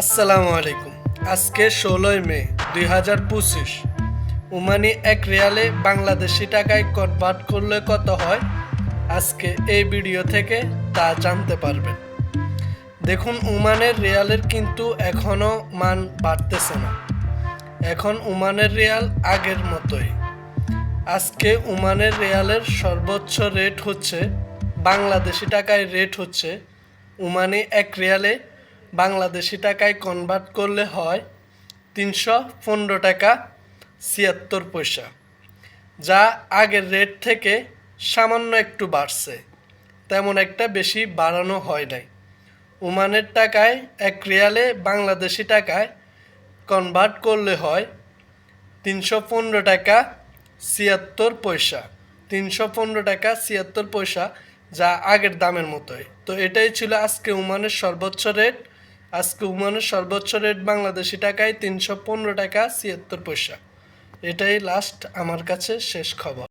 আসসালামু আলাইকুম। আজকে ষোলোই মে, দুই হাজার পঁচিশ। উমানি এক রিয়ালে বাংলাদেশি টাকায় কনভার্ট করলে কত হয়? আজকে এই ভিডিও থেকে তা জানতে পারবেন। দেখুন, উমানের রিয়ালের কিন্তু এখনও মান বাড়তেছে না। এখন উমানের রিয়াল আগের মতোই। আজকে উমানের রিয়ালের সর্বোচ্চ রেট হচ্ছে, বাংলাদেশি টাকায় রেট হচ্ছে, উমানি এক রিয়ালে বাংলাদেশি টাকায় কনভার্ট করলে হয় তিনশো পনেরো টাকা ছিয়াত্তর পয়সা, যা আগের রেট থেকে সামান্য একটু বাড়ছে। তেমন একটা বেশি বাড়ানো হয় নাই। উমানের টাকায়, এক রিয়ালে বাংলাদেশি টাকায় কনভার্ট করলে হয় তিনশো পনেরো টাকা ছিয়াত্তর পয়সা। তিনশো পনেরো টাকা ছিয়াত্তর পয়সা, যা আগের দামের মতোই। তো এটাই ছিল আজকে উমানের সর্বোচ্চ রেট আজকে উমানের সর্বোচ্চ রেট বাংলাদেশি টাকায় তিনশো পনেরো টাকা ছিয়াত্তর পয়সা। এটাই লাস্ট আমার কাছে শেষ খবর।